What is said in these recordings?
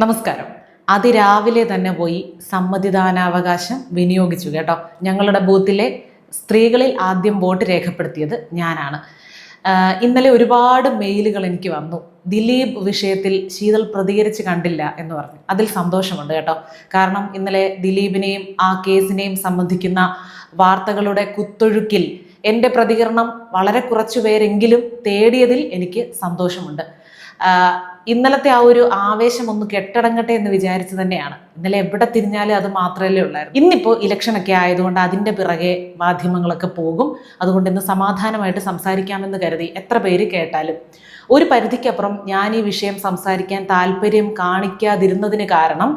നമസ്കാരം. അതിരാവിലെ തന്നെ പോയി സമ്മതിദാനാവകാശം വിനിയോഗിച്ചു കേട്ടോ. ഞങ്ങളുടെ ബൂത്തിലെ സ്ത്രീകളിൽ ആദ്യം വോട്ട് രേഖപ്പെടുത്തിയത് ഞാനാണ്. ഇന്നലെ ഒരുപാട് മെയിലുകൾ എനിക്ക് വന്നു. ദിലീപ് വിഷയത്തിൽ ശീതൾ പ്രതികരിച്ച് കണ്ടില്ല എന്ന് പറഞ്ഞു. അതിൽ സന്തോഷമുണ്ട് കേട്ടോ. കാരണം ഇന്നലെ ദിലീപിനെയും ആ കേസിനെയും സംബന്ധിക്കുന്ന വാർത്തകളുടെ കുത്തൊഴുക്കിൽ എന്റെ പ്രതികരണം വളരെ കുറച്ചു പേരെങ്കിലും തേടിയതിൽ എനിക്ക് സന്തോഷമുണ്ട്. ഇന്നലത്തെ ആ ഒരു ആവേശം ഒന്ന് കെട്ടടങ്ങട്ടെ എന്ന് വിചാരിച്ചു തന്നെയാണ്. ഇന്നലെ എവിടെ തിരിഞ്ഞാലും അത് മാത്രമല്ലേ ഉള്ളായിരുന്നു. ഇന്നിപ്പോൾ ഇലക്ഷനൊക്കെ ആയതുകൊണ്ട് അതിന്റെ പിറകെ മാധ്യമങ്ങളൊക്കെ പോകും. അതുകൊണ്ട് ഇന്ന് സമാധാനമായിട്ട് സംസാരിക്കാമെന്ന് കരുതി എത്ര പേര് കേട്ടാലും. ഒരു പരിധിക്കപ്പുറം ഞാൻ ഈ വിഷയം സംസാരിക്കാൻ താല്പര്യം കാണിക്കാതിരുന്നതിന് കാരണം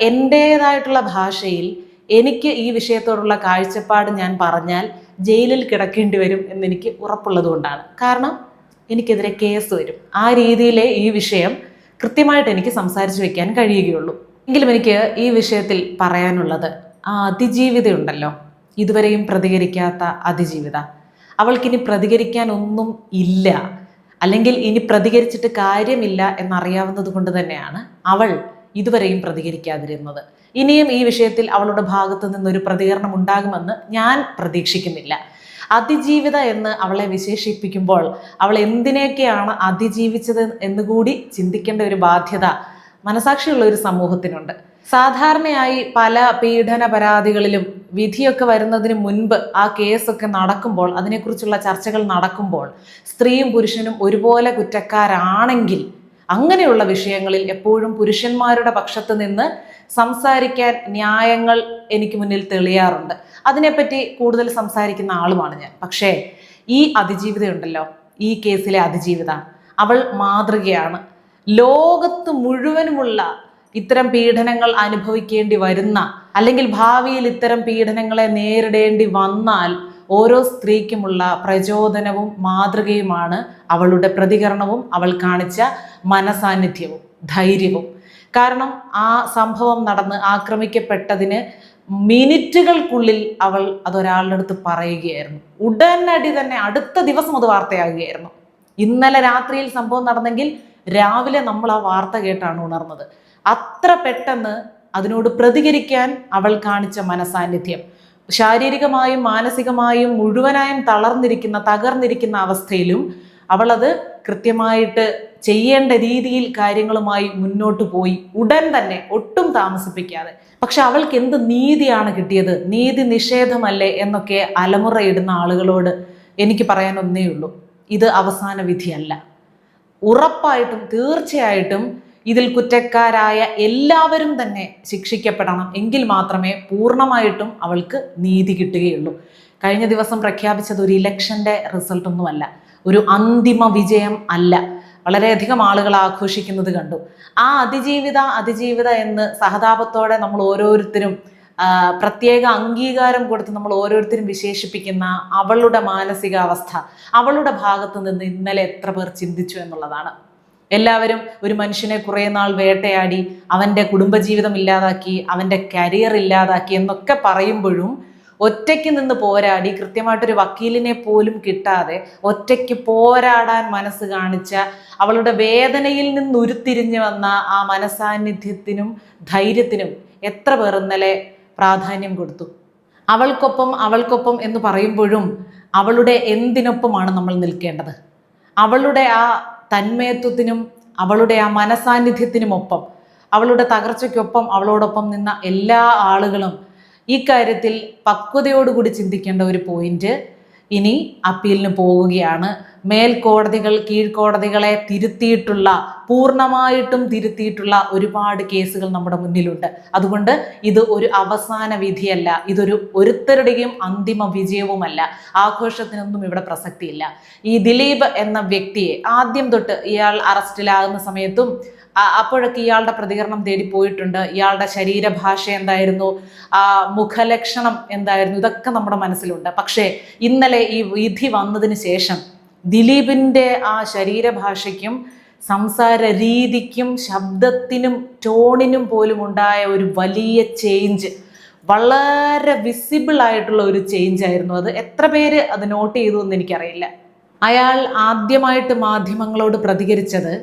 എന്റേതായിട്ടുള്ള ഭാഷയിൽ എനിക്ക് ഈ വിഷയത്തോടുള്ള കാഴ്ചപ്പാട് ഞാൻ പറഞ്ഞാൽ ജയിലിൽ കിടക്കേണ്ടി വരും എന്നെനിക്ക് ഉറപ്പുള്ളത് കാരണം എനിക്കെതിരെ കേസ് വരും. ആ രീതിയിലെ ഈ വിഷയം കൃത്യമായിട്ട് എനിക്ക് സംസാരിച്ചു വെക്കാൻ കഴിയുകയുള്ളൂ. എങ്കിലും എനിക്ക് ഈ വിഷയത്തിൽ പറയാനുള്ളത് ആ അതിജീവിത ഉണ്ടല്ലോ ഇതുവരെയും പ്രതികരിക്കാത്ത അതിജീവിത. അവൾക്കിനി പ്രതികരിക്കാൻ ഒന്നും ഇല്ല. അല്ലെങ്കിൽ ഇനി പ്രതികരിച്ചിട്ട് കാര്യമില്ല എന്നറിയാവുന്നത് കൊണ്ട് തന്നെയാണ് അവൾ ഇതുവരെയും പ്രതികരിക്കാതിരുന്നത്. ഇനിയും ഈ വിഷയത്തിൽ അവളുടെ ഭാഗത്തു നിന്നൊരു പ്രതികരണം ഉണ്ടാകുമെന്ന് ഞാൻ പ്രതീക്ഷിക്കുന്നില്ല. അതിജീവിത എന്ന് അവളെ വിശേഷിപ്പിക്കുമ്പോൾ അവൾ എന്തിനെയൊക്കെയാണ് അതിജീവിച്ചത് എന്നുകൂടി ചിന്തിക്കേണ്ട ഒരു ബാധ്യത മനസാക്ഷിയുള്ള ഒരു സമൂഹത്തിനുണ്ട്. സാധാരണയായി പല പീഡന പരാതികളിലും വിധിയൊക്കെ വരുന്നതിന് മുൻപ് ആ കേസൊക്കെ നടക്കുമ്പോൾ അതിനെക്കുറിച്ചുള്ള ചർച്ചകൾ നടക്കുമ്പോൾ സ്ത്രീയും പുരുഷനും ഒരുപോലെ കുറ്റക്കാരാണെങ്കിൽ അങ്ങനെയുള്ള വിഷയങ്ങളിൽ എപ്പോഴും പുരുഷന്മാരുടെ പക്ഷത്ത് നിന്ന് സംസാരിക്കാൻ ന്യായങ്ങൾ എനിക്ക് മുന്നിൽ തെളിയാറുണ്ട്. അതിനെപ്പറ്റി കൂടുതൽ സംസാരിക്കുന്ന ആളുമാണ് ഞാൻ. പക്ഷേ ഈ അതിജീവിതയുണ്ടല്ലോ. ഈ കേസിലെ അതിജീവിത. അവൾ മാതൃകയാണ്. ലോകത്ത് മുഴുവനുമുള്ള ഇത്തരം പീഡനങ്ങൾ അനുഭവിക്കേണ്ടി വരുന്ന അല്ലെങ്കിൽ ഭാവിയിൽ ഇത്തരം പീഡനങ്ങളെ നേരിടേണ്ടി വന്നാൽ ഓരോ സ്ത്രീക്കുമുള്ള പ്രചോദനവും മാതൃകയുമാണ് അവളുടെ പ്രതികരണവും അവൾ കാണിച്ച മനസാന്നിധ്യവും ധൈര്യവും. കാരണം ആ സംഭവം നടന്ന് ആക്രമിക്കപ്പെട്ടതിന് മിനിറ്റുകൾക്കുള്ളിൽ അവൾ അതൊരാളുടെ അടുത്ത് പറയുകയായിരുന്നു. ഉടനടി തന്നെ അടുത്ത ദിവസം അത് വാർത്തയാകുകയായിരുന്നു. ഇന്നലെ രാത്രിയിൽ സംഭവം നടന്നെങ്കിൽ രാവിലെ നമ്മൾ ആ വാർത്ത കേട്ടാണ് ഉണർന്നത്. അത്ര പെട്ടെന്ന് അതിനോട് പ്രതികരിക്കാൻ അവൾ കാണിച്ച മനസാന്നിധ്യം ശാരീരികമായും മാനസികമായും മുഴുവനായും തളർന്നിരിക്കുന്ന തകർന്നിരിക്കുന്ന അവസ്ഥയിലും അവളത് കൃത്യമായിട്ട് ചെയ്യേണ്ട രീതിയിൽ കാര്യങ്ങളുമായി മുന്നോട്ട് പോയി ഉടൻ തന്നെ ഒട്ടും താമസിപ്പിക്കാതെ. പക്ഷെ അവൾക്ക് എന്ത് നീതിയാണ് കിട്ടിയത്? നീതി നിഷേധമല്ലേ എന്നൊക്കെ അലമുറയിടുന്ന ആളുകളോട് എനിക്ക് പറയാനൊന്നേ ഉള്ളൂ ഇത് അവസാന വിധിയല്ല. ഉറപ്പായിട്ടും തീർച്ചയായിട്ടും ഇതിൽ കുറ്റക്കാരായ എല്ലാവരും തന്നെ ശിക്ഷിക്കപ്പെടണം. എങ്കിൽ മാത്രമേ പൂർണമായിട്ടും അവൾക്ക് നീതി കിട്ടുകയുള്ളൂ. കഴിഞ്ഞ ദിവസം പ്രഖ്യാപിച്ചത് ഒരു ഇലക്ഷന്റെ റിസൾട്ടൊന്നുമല്ല ഒരു അന്തിമ വിജയം അല്ല. വളരെയധികം ആളുകൾ ആഘോഷിക്കുന്നത് കണ്ടു. ആ അതിജീവിത അതിജീവിത എന്ന് സഹതാപത്തോടെ നമ്മൾ ഓരോരുത്തരും പ്രത്യേക അംഗീകാരം കൊടുത്ത് നമ്മൾ ഓരോരുത്തരും വിശേഷിപ്പിക്കുന്ന അവളുടെ മാനസികാവസ്ഥ അവളുടെ ഭാഗത്ത് നിന്ന് ഇന്നലെ എത്ര പേർ ചിന്തിച്ചു എന്നുള്ളതാണ്. എല്ലാവരും ഒരു മനുഷ്യനെ കുറേ നാൾ വേട്ടയാടി അവന്റെ കുടുംബജീവിതം ഇല്ലാതാക്കി അവന്റെ കരിയർ ഇല്ലാതാക്കി എന്നൊക്കെ പറയുമ്പോഴും ഒറ്റയ്ക്ക് നിന്ന് പോരാടി കൃത്യമായിട്ടൊരു വക്കീലിനെ പോലും കിട്ടാതെ ഒറ്റയ്ക്ക് പോരാടാൻ മനസ്സ് കാണിച്ച അവളുടെ വേദനയിൽ നിന്ന് ഉരുത്തിരിഞ്ഞു വന്ന ആ മനസാന്നിധ്യത്തിനും ധൈര്യത്തിനും എത്ര പേർ ഇന്നലെ പ്രാധാന്യം കൊടുത്തു. അവൾക്കൊപ്പം അവൾക്കൊപ്പം എന്ന് പറയുമ്പോഴും അവളുടെ എന്തിനൊപ്പമാണ് നമ്മൾ നിൽക്കേണ്ടത്? അവളുടെ ആ തന്മയത്വത്തിനും അവളുടെ ആ മനസാന്നിധ്യത്തിനുമൊപ്പം അവളുടെ തകർച്ചയ്ക്കൊപ്പം അവളോടൊപ്പം നിന്ന എല്ലാ ആളുകളും ഈ കാര്യത്തിൽ പക്വതയോടുകൂടി ചിന്തിക്കേണ്ട ഒരു പോയിന്റ് ഇനി അപ്പീലിന് പോവുകയാണ്. മേൽക്കോടതികൾ കീഴ്ക്കോടതികളെ തിരുത്തിയിട്ടുള്ള പൂർണമായിട്ടും തിരുത്തിയിട്ടുള്ള ഒരുപാട് കേസുകൾ നമ്മുടെ മുന്നിലുണ്ട്. അതുകൊണ്ട് ഇത് ഒരു അവസാന വിധിയല്ല. ഇതൊരു ഒരുത്തരുടെയും അന്തിമ വിജയവുമല്ല. ആഘോഷത്തിനൊന്നും ഇവിടെ പ്രസക്തിയില്ല. ഈ ദിലീപ് എന്ന വ്യക്തിയെ ആദ്യം തൊട്ട് ഇയാൾ അറസ്റ്റിലാകുന്ന സമയത്തും അപ്പോഴൊക്കെ ഇയാളുടെ പ്രതികരണം തേടി പോയിട്ടുണ്ട്. ഇയാളുടെ ശരീരഭാഷ എന്തായിരുന്നു? മുഖലക്ഷണം എന്തായിരുന്നു? ഇതൊക്കെ നമ്മുടെ മനസ്സിലുണ്ട്. പക്ഷേ ഇന്നലെ ഈ വിധി വന്നതിന് ശേഷം ദിലീപിന്റെ ആ ശരീരഭാഷയ്ക്കും സംസാര രീതിക്കും ശബ്ദത്തിനും ടോണിനും പോലും ഉണ്ടായ ഒരു വലിയ ചേഞ്ച് വളരെ വിസിബിൾ ആയിട്ടുള്ള ഒരു ചേഞ്ച് ആയിരുന്നു. അത് എത്ര പേര് അത് നോട്ട് ചെയ്തു എന്ന് എനിക്കറിയില്ല. അയാൾ ആദ്യമായിട്ട് മാധ്യമങ്ങളോട് പ്രതികരിച്ചത്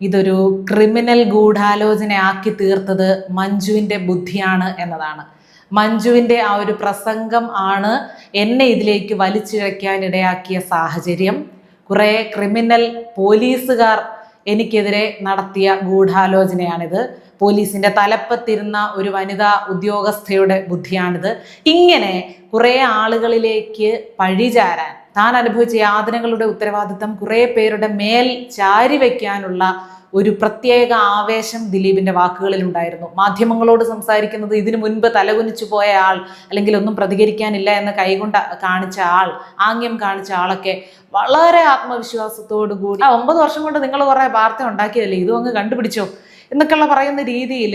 ഇതൊരു ക്രിമിനൽ ഗൂഢാലോചന ആക്കി തീർത്തത് മഞ്ജുവിന്റെ ബുദ്ധിയാണ് എന്നതാണ്. മഞ്ജുവിന്റെ ആ ഒരു പ്രസംഗം ആണ് എന്നെ ഇതിലേക്ക് വലിച്ചിഴയ്ക്കാൻ ഇടയാക്കിയ സാഹചര്യം. കുറേ ക്രിമിനൽ പോലീസുകാർ എനിക്കെതിരെ നടത്തിയ ഗൂഢാലോചനയാണിത്. പോലീസിന്റെ തലപ്പത്തിരുന്ന ഒരു വനിതാ ഉദ്യോഗസ്ഥയുടെ ബുദ്ധിയാണിത്. ഇങ്ങനെ കുറേ ആളുകളിലേക്ക് പഴിചാരാൻ താൻ അനുഭവിച്ച യാതനകളുടെ ഉത്തരവാദിത്തം കുറേ പേരുടെ മേൽ ചാരി വയ്ക്കാനുള്ള ഒരു പ്രത്യേക ആവേശം ദിലീപിന്റെ വാക്കുകളിൽ ഉണ്ടായിരുന്നു മാധ്യമങ്ങളോട് സംസാരിക്കുന്നത് ഇതിനു മുൻപ് തലകുനിച്ചു പോയ ആൾ അല്ലെങ്കിൽ ഒന്നും പ്രതികരിക്കാനില്ല എന്ന് കൈകൊണ്ട് കാണിച്ച ആൾ ആംഗ്യം കാണിച്ച ആളൊക്കെ വളരെ ആത്മവിശ്വാസത്തോടു കൂടി ആ ഒമ്പത് വർഷം കൊണ്ട് നിങ്ങൾ കുറേ വാർത്ത ഉണ്ടാക്കിയതല്ലേ? ഇതും അങ്ങ് കണ്ടുപിടിച്ചോ? എന്നൊക്കെയുള്ള പറയുന്ന രീതിയിൽ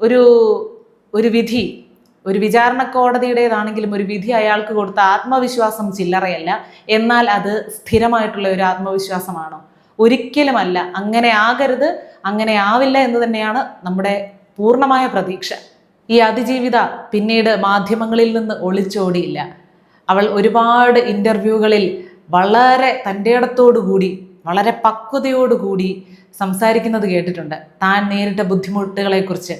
ഒരു ഒരു വിധി ഒരു വിചാരണ കോടതിയുടേതാണെങ്കിലും ഒരു വിധി അയാൾക്ക് കൊടുത്ത ആത്മവിശ്വാസം ചില്ലറയല്ല. എന്നാൽ അത് സ്ഥിരമായിട്ടുള്ള ഒരു ആത്മവിശ്വാസമാണോ? ഒരിക്കലുമല്ല. അങ്ങനെ ആകരുത് അങ്ങനെ ആവില്ല എന്ന് തന്നെയാണ് നമ്മുടെ പൂർണമായ പ്രതീക്ഷ. ഈ അതിജീവിത പിന്നീട് മാധ്യമങ്ങളിൽ നിന്ന് ഒളിച്ചോടിയില്ല. അവൾ ഒരുപാട് ഇന്റർവ്യൂകളിൽ വളരെ തന്റെ ഇടത്തോടുകൂടി വളരെ പക്വതയോടുകൂടി സംസാരിക്കുന്നത് കേട്ടിട്ടുണ്ട്. താൻ നേരിട്ട ബുദ്ധിമുട്ടുകളെക്കുറിച്ച്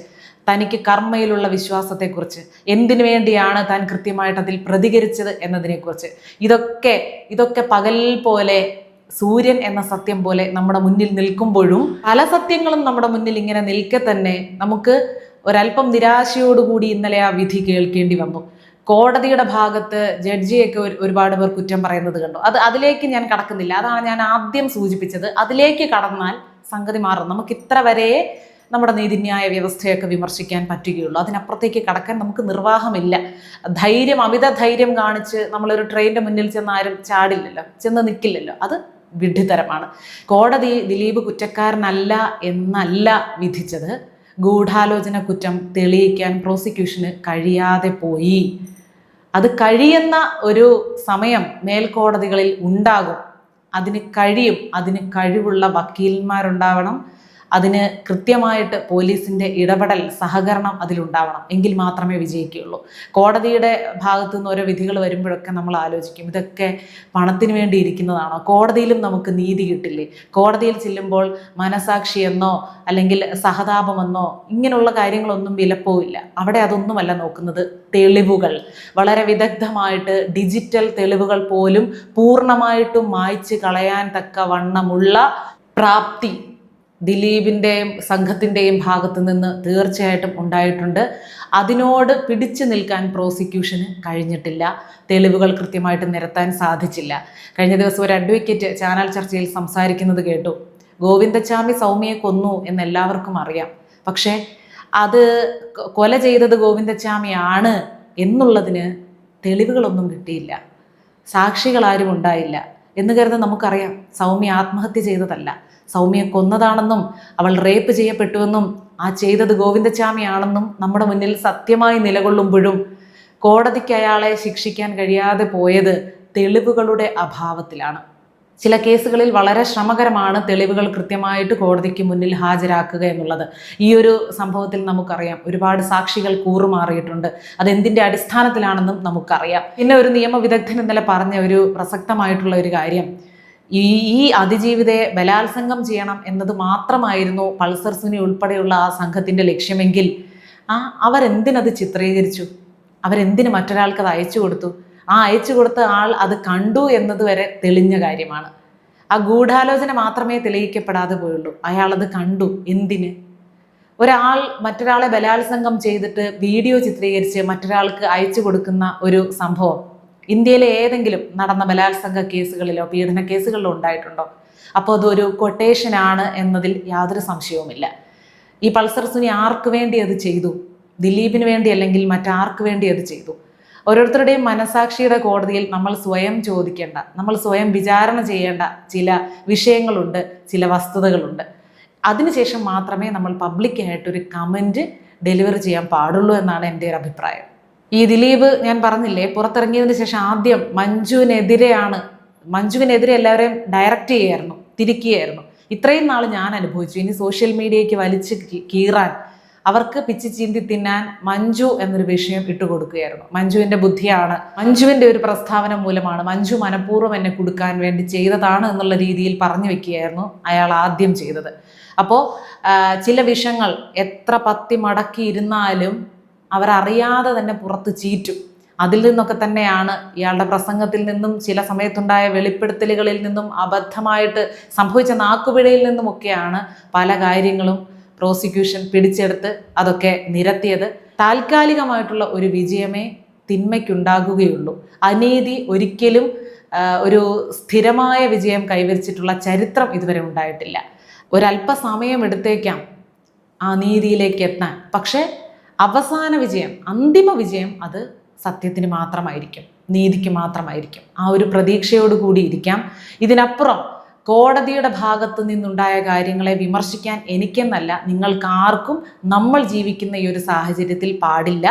തനിക്ക് കർമ്മയിലുള്ള വിശ്വാസത്തെക്കുറിച്ച് എന്തിനു വേണ്ടിയാണ് താൻ കൃത്യമായിട്ട് അതിൽ പ്രതികരിച്ചത് എന്നതിനെക്കുറിച്ച്. ഇതൊക്കെ ഇതൊക്കെ പകൽ പോലെ സൂര്യൻ എന്ന സത്യം പോലെ നമ്മുടെ മുന്നിൽ നിൽക്കുമ്പോഴും പല സത്യങ്ങളും നമ്മുടെ മുന്നിൽ ഇങ്ങനെ നിൽക്കെ തന്നെ നമുക്ക് ഒരല്പം നിരാശയോടുകൂടി ഇന്നലെ ആ വിധി കേൾക്കേണ്ടി വന്നു. കോടതിയുടെ ഭാഗത്ത് ജഡ്ജിയൊക്കെ ഒരു- ഒരുപാട് പേർ കുറ്റം പറയുന്നത് കണ്ടു. അത് അതിലേക്ക് ഞാൻ കടക്കുന്നില്ല. അതാണ് ഞാൻ ആദ്യം സൂചിപ്പിച്ചത്. അതിലേക്ക് കടന്നാൽ സംഗതി മാറും. നമുക്ക് ഇത്ര വരെ നമ്മുടെ നീതിന്യായ വ്യവസ്ഥയൊക്കെ വിമർശിക്കാൻ പറ്റുകയുള്ളൂ. അതിനപ്പുറത്തേക്ക് കടക്കാൻ നമുക്ക് നിർവാഹമില്ല. ധൈര്യം അമിത ധൈര്യം കാണിച്ച് നമ്മളൊരു ട്രെയിനിന്റെ മുന്നിൽ ചെന്ന് ആരും ചാടില്ലല്ലോ ചെന്ന് നിൽക്കില്ലല്ലോ അത് വിഡ്ഢിതരമാണ്. കോടതി ദിലീപ് കുറ്റക്കാരനല്ല എന്നല്ല വിധിച്ചത്. ഗൂഢാലോചന കുറ്റം തെളിയിക്കാൻ പ്രോസിക്യൂഷന് കഴിയാതെ പോയി. അത് കഴിയുന്ന ഒരു സമയം മേൽക്കോടതികളിൽ ഉണ്ടാകും. അതിന് കഴിയും അതിന് കഴിവുള്ള വക്കീലന്മാരുണ്ടാവണം. അതിന് കൃത്യമായിട്ട് പോലീസിന്റെ ഇടപെടൽ സഹകരണം അതിലുണ്ടാവണം. എങ്കിൽ മാത്രമേ വിജയിക്കുകയുള്ളൂ. കോടതിയുടെ ഭാഗത്തു നിന്ന് ഓരോ വിധികൾ വരുമ്പോഴൊക്കെ നമ്മൾ ആലോചിക്കും ഇതൊക്കെ പണത്തിന് വേണ്ടി ഇരിക്കുന്നതാണോ? കോടതിയിലും നമുക്ക് നീതി കിട്ടില്ലേ? കോടതിയിൽ ചെല്ലുമ്പോൾ മനസാക്ഷി എന്നോ അല്ലെങ്കിൽ സഹതാപമെന്നോ ഇങ്ങനെയുള്ള കാര്യങ്ങളൊന്നും വിലപ്പോവില്ല. അവിടെ അതൊന്നുമല്ല നോക്കുന്നത് തെളിവുകൾ. വളരെ വിദഗ്ധമായിട്ട് ഡിജിറ്റൽ തെളിവുകൾ പോലും പൂർണമായിട്ടും മായ്ച്ച് കളയാൻ തക്ക വണ്ണമുള്ള പ്രാപ്തി ദിലീപിന്റെയും സംഘത്തിന്റെയും ഭാഗത്ത് നിന്ന് തീർച്ചയായിട്ടും ഉണ്ടായിട്ടുണ്ട്. അതിനോട് പിടിച്ചു നിൽക്കാൻ പ്രോസിക്യൂഷന് കഴിഞ്ഞിട്ടില്ല. തെളിവുകൾ കൃത്യമായിട്ട് നിരത്താൻ സാധിച്ചില്ല. കഴിഞ്ഞ ദിവസം ഒരു അഡ്വക്കേറ്റ് ചാനൽ ചർച്ചയിൽ സംസാരിക്കുന്നത് കേട്ടു. ഗോവിന്ദച്ചാമി സൗമ്യയെ കൊന്നു എന്ന് എല്ലാവർക്കും അറിയാം. പക്ഷേ അത് കൊല ചെയ്തത് ഗോവിന്ദച്ചാമിയാണ് എന്നുള്ളതിന് തെളിവുകളൊന്നും കിട്ടിയില്ല. സാക്ഷികളാരും ഉണ്ടായില്ല. എന്ന് കരുതാൻ നമുക്കറിയാം. സൗമ്യ ആത്മഹത്യ ചെയ്തതല്ല. സൗമ്യ കൊന്നതാണെന്നും അവൾ റേപ്പ് ചെയ്യപ്പെട്ടുവെന്നും ആ ചെയ്തത് ഗോവിന്ദച്ചാമിയാണെന്നും നമ്മുടെ മുന്നിൽ സത്യമായി നിലകൊള്ളുമ്പോഴും കോടതിക്ക് അയാളെ ശിക്ഷിക്കാൻ കഴിയാതെ പോയത് തെളിവുകളുടെ അഭാവത്തിലാണ്. ചില കേസുകളിൽ വളരെ ശ്രമകരമാണ് തെളിവുകൾ കൃത്യമായിട്ട് കോടതിക്ക് മുന്നിൽ ഹാജരാക്കുക എന്നുള്ളത്. ഈ ഒരു സംഭവത്തിൽ നമുക്കറിയാം. ഒരുപാട് സാക്ഷികൾ കൂറുമാറിയിട്ടുണ്ട്. അതെന്തിന്റെ അടിസ്ഥാനത്തിലാണെന്നും നമുക്കറിയാം. പിന്നെ ഒരു നിയമവിദഗ്ധൻ ഇന്നലെ പറഞ്ഞ ഒരു പ്രസക്തമായിട്ടുള്ള ഒരു കാര്യം. ഈ ഈ അതിജീവിതയെ ബലാത്സംഗം ചെയ്യണം എന്നത് മാത്രമായിരുന്നു പൾസർ സുനി ഉൾപ്പെടെയുള്ള ആ സംഘത്തിന്റെ ലക്ഷ്യമെങ്കിൽ. ആ അവരെന്തിനത് ചിത്രീകരിച്ചു? അവരെന്തിന് മറ്റൊരാൾക്ക് അയച്ചു കൊടുത്തു? ആ അയച്ചു കൊടുത്ത ആൾ അത് കണ്ടു എന്നത് വരെ തെളിഞ്ഞ കാര്യമാണ്. ആ ഗൂഢാലോചന മാത്രമേ തെളിയിക്കപ്പെടാതെ പോയുള്ളൂ. അയാളത് കണ്ടു. എന്തിന്? ഒരാൾ മറ്റൊരാളെ ബലാത്സംഗം ചെയ്തിട്ട് വീഡിയോ ചിത്രീകരിച്ച് മറ്റൊരാൾക്ക് അയച്ചു കൊടുക്കുന്ന ഒരു സംഭവം. ഇന്ത്യയിലെ ഏതെങ്കിലും നടന്ന ബലാത്സംഗ കേസുകളിലോ പീഡന കേസുകളിലോ ഉണ്ടായിട്ടുണ്ടോ? അപ്പോൾ അതൊരു കൊട്ടേഷൻ ആണ് എന്നതിൽ യാതൊരു സംശയവുമില്ല. ഈ പൾസർ സുനി ആർക്ക് വേണ്ടി അത് ചെയ്തു? ദിലീപിന് വേണ്ടി അല്ലെങ്കിൽ മറ്റാർക്ക് വേണ്ടി അത് ചെയ്തു? ഓരോരുത്തരുടെയും മനസാക്ഷിയുടെ കോടതിയിൽ നമ്മൾ സ്വയം ചോദിക്കേണ്ട നമ്മൾ സ്വയം വിചാരണ ചെയ്യേണ്ട ചില വിഷയങ്ങളുണ്ട് ചില വസ്തുതകളുണ്ട്. അതിനുശേഷം മാത്രമേ നമ്മൾ പബ്ലിക്കായിട്ടൊരു കമന്റ് ഡെലിവറി ചെയ്യാൻ പാടുള്ളൂ എന്നാണ് എന്റെ ഒരു അഭിപ്രായം. ഈ ദിലീപ് ഞാൻ പറഞ്ഞില്ലേ പുറത്തിറങ്ങിയതിന് ശേഷം ആദ്യം മഞ്ജുവിനെതിരെയാണ് മഞ്ജുവിനെതിരെ എല്ലാവരെയും ഡയറക്റ്റ് ചെയ്യായിരുന്നു തിരിക്കുകയായിരുന്നു ഇത്രയും നാൾ ഞാൻ അനുഭവിച്ചു. ഇനി സോഷ്യൽ മീഡിയയ്ക്ക് വലിച്ച് കീറാൻ അവർക്ക് പിച്ചി ചീന്തി തിന്നാൻ മഞ്ജു എന്നൊരു വിഷയം ഇട്ടുകൊടുക്കുകയായിരുന്നു മഞ്ജുവിന്റെ ബുദ്ധിയാണ് മഞ്ജുവിന്റെ ഒരു പ്രസ്താവന മൂലമാണ് മഞ്ജു മനഃപൂർവം എന്നെ കൊടുക്കാൻ വേണ്ടി ചെയ്തതാണ് എന്നുള്ള രീതിയിൽ പറഞ്ഞു വെക്കുകയായിരുന്നു അയാൾ ആദ്യം ചെയ്തത്. അപ്പോൾ ചില വിഷങ്ങൾ എത്ര പത്തി മടക്കി ഇരുന്നാലും അവരറിയാതെ തന്നെ പുറത്ത് ചീറ്റും. അതിൽ നിന്നൊക്കെ തന്നെയാണ് ഇയാളുടെ പ്രസംഗത്തിൽ നിന്നും ചില സമയത്തുണ്ടായ വെളിപ്പെടുത്തലുകളിൽ നിന്നും അബദ്ധമായിട്ട് സംഭവിച്ച നാക്കുപിഴയിൽ നിന്നുമൊക്കെയാണ് പല കാര്യങ്ങളും പ്രോസിക്യൂഷൻ പിടിച്ചെടുത്ത് അതൊക്കെ നിരത്തിയത്. താൽക്കാലികമായിട്ടുള്ള ഒരു വിജയമേ തിന്മയ്ക്കുണ്ടാകുകയുള്ളൂ. അനീതി ഒരിക്കലും ഒരു സ്ഥിരമായ വിജയം കൈവരിച്ചിട്ടുള്ള ചരിത്രം ഇതുവരെ ഉണ്ടായിട്ടില്ല. ഒരല്പസമയം എടുത്തേക്കാം ആ നീതിയിലേക്ക് എത്താൻ. പക്ഷേ അവസാന വിജയം അന്തിമ വിജയം അത് സത്യത്തിന് മാത്രമായിരിക്കും നീതിക്ക് മാത്രമായിരിക്കും. ആ ഒരു പ്രതീക്ഷയോട് കൂടി ഇരിക്കാം. ഇതിനപ്പുറം കോടതിയുടെ ഭാഗത്ത് നിന്നുണ്ടായ കാര്യങ്ങളെ വിമർശിക്കാൻ എനിക്കെന്നല്ല നിങ്ങൾക്ക് ആർക്കും നമ്മൾ ജീവിക്കുന്ന ഈ ഒരു സാഹചര്യത്തിൽ പാടില്ല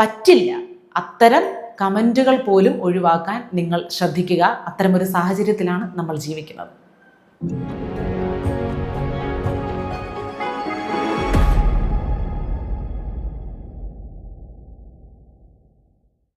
പറ്റില്ല. അത്തരം കമന്റുകൾ പോലും ഒഴിവാക്കാൻ നിങ്ങൾ ശ്രദ്ധിക്കുക. അത്തരമൊരു സാഹചര്യത്തിലാണ് നമ്മൾ ജീവിക്കുന്നത്.